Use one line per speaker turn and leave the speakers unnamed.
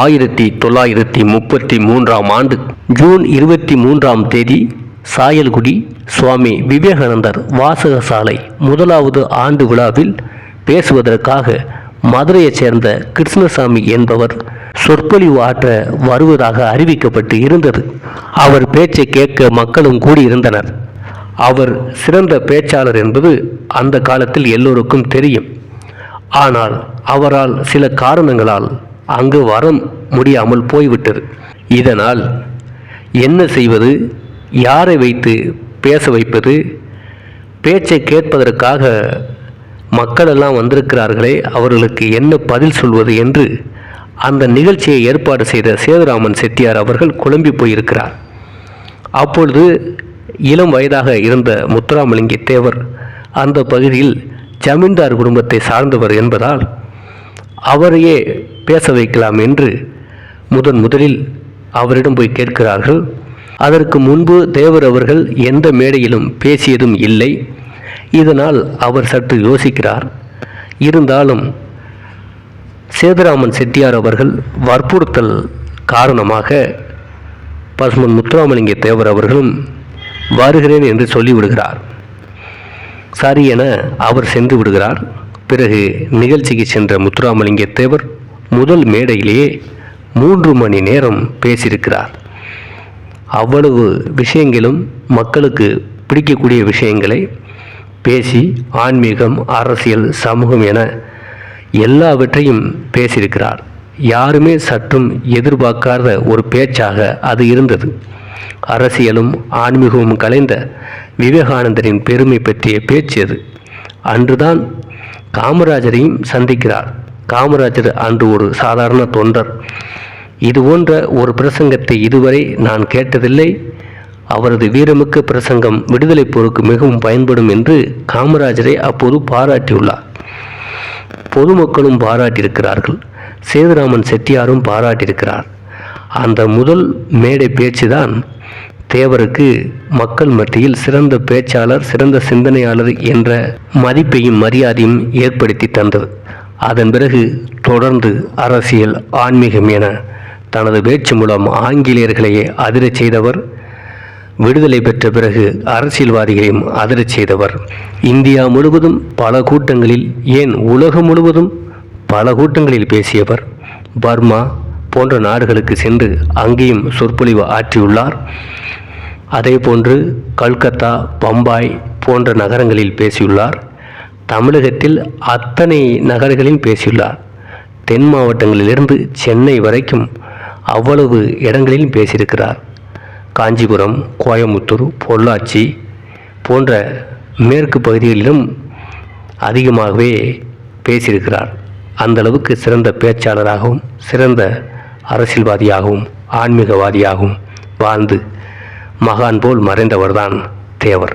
ஆயிரத்தி தொள்ளாயிரத்தி முப்பத்தி மூன்றாம் ஆண்டு ஜூன் இருபத்தி மூன்றாம் தேதி சாயல்குடி சுவாமி விவேகானந்தர் வாசகசாலை முதலாவது ஆண்டு விழாவில் பேசுவதற்காக மதுரையைச் சேர்ந்த கிருஷ்ணசாமி என்பவர் சொற்பொழிவு ஆற்ற வருவதாக அறிவிக்கப்பட்டு இருந்தது. அவர் பேச்சை கேட்க மக்களும் கூடியிருந்தனர். அவர் சிறந்த பேச்சாளர் என்பது அந்த காலத்தில் எல்லோருக்கும் தெரியும். ஆனால் அவரால் சில காரணங்களால் அங்கு வர முடியாமல் போய்விட்டது. இதனால் என்ன செய்வது? யாரை வைத்து பேச வைப்பது? பேச்சை கேட்பதற்காக மக்களெல்லாம் வந்திருக்கிறார்களே அவர்களுக்கு என்ன பதில் சொல்வது என்று அந்த நிகழ்ச்சியை ஏற்பாடு செய்த சேதுராமன் செட்டியார் அவர்கள் குழம்பி போயிருக்கிறார். அப்பொழுது இளம் வயதாக இருந்த முத்துராமலிங்க தேவர் அந்த பகுதியில் ஜமீன்தார் குடும்பத்தை சார்ந்தவர் என்பதால் அவரையே பேச வைக்கலாம் என்று முதன் முதலில் அவரிடம் போய் கேட்கிறார்கள். அதற்கு முன்பு தேவர் அவர்கள் எந்த மேடையிலும் பேசியதும் இல்லை. இதனால் அவர் சற்று யோசிக்கிறார். இருந்தாலும் சேதுராமன் செட்டியார் அவர்கள் வற்புறுத்தல் காரணமாக பசுமன் முத்துராமலிங்க தேவர் அவர்களும் வருகிறேன் என்று சொல்லிவிடுகிறார். சரி என அவர் சென்று விடுகிறார். பிறகு நிகழ்ச்சிக்கு சென்ற முத்துராமலிங்க தேவர் முதல் மேடையிலேயே மூன்று மணி நேரம் பேசியிருக்கிறார். அவ்வளவு விஷயங்களும் மக்களுக்கு பிடிக்கக்கூடிய விஷயங்களை பேசி ஆன்மீகம் அரசியல் சமூகம் என எல்லாவற்றையும் பேசியிருக்கிறார். யாருமே சற்றும் எதிர்பார்க்காத ஒரு பேச்சாக அது இருந்தது. அரசியலும் ஆன்மீகமும் கலைந்த விவேகானந்தரின் பெருமை பற்றிய பேச்சு அது. அன்றுதான் காமராஜரையும் சந்திக்கிறார். காமராஜர் அன்று ஒரு சாதாரண தொண்டர். இது போன்ற ஒரு பிரசங்கத்தை இதுவரை நான் கேட்டதில்லை. அவரது வீரமிக்க பிரசங்கம் விடுதலை போருக்கு மிகவும் பயன்படும் என்று காமராஜரை அப்போது பாராட்டியுள்ளார். பொதுமக்களும் பாராட்டியிருக்கிறார்கள். சேதுராமன் செட்டியாரும் பாராட்டியிருக்கிறார். அந்த முதல் மேடை பேச்சுதான் தேவருக்கு மக்கள் மத்தியில் சிறந்த பேச்சாளர் சிறந்த சிந்தனையாளர் என்ற மதிப்பையும் மரியாதையும் ஏற்படுத்தி தந்தது. அதன் பிறகு தொடர்ந்து அரசியல் ஆன்மீகம் என தனது பேச்சு மூலம் ஆங்கிலேயர்களையே அதிரச் செய்தவர் விடுதலை பெற்ற பிறகு அரசியல்வாதிகளையும் அதிரச் செய்தவர். இந்தியா முழுவதும் பல கூட்டங்களில் ஏன் உலகம் முழுவதும் பல கூட்டங்களில் பேசியவர். பர்மா போன்ற நாடுகளுக்கு சென்று அங்கேயும் சொற்பொழிவு ஆற்றியுள்ளார். அதேபோன்று கல்கத்தா பம்பாய் போன்ற நகரங்களில் பேசியுள்ளார். தமிழகத்தில் அத்தனை நகர்களில் பேசியுள்ளார். தென் மாவட்டங்களிலிருந்து சென்னை வரைக்கும் அவ்வளவு இடங்களிலும் பேசியிருக்கிறார். காஞ்சிபுரம் கோயமுத்தூர் பொள்ளாச்சி போன்ற மேற்கு பகுதிகளிலும் அதிகமாகவே பேசியிருக்கிறார். அந்த அளவுக்கு சிறந்த பேச்சாளராகவும் சிறந்த அரசியல்வாதியாகவும் ஆன்மீகவாதியாகவும் வாழ்ந்து மகான் போல் மறைந்தவர்தான் தேவர்.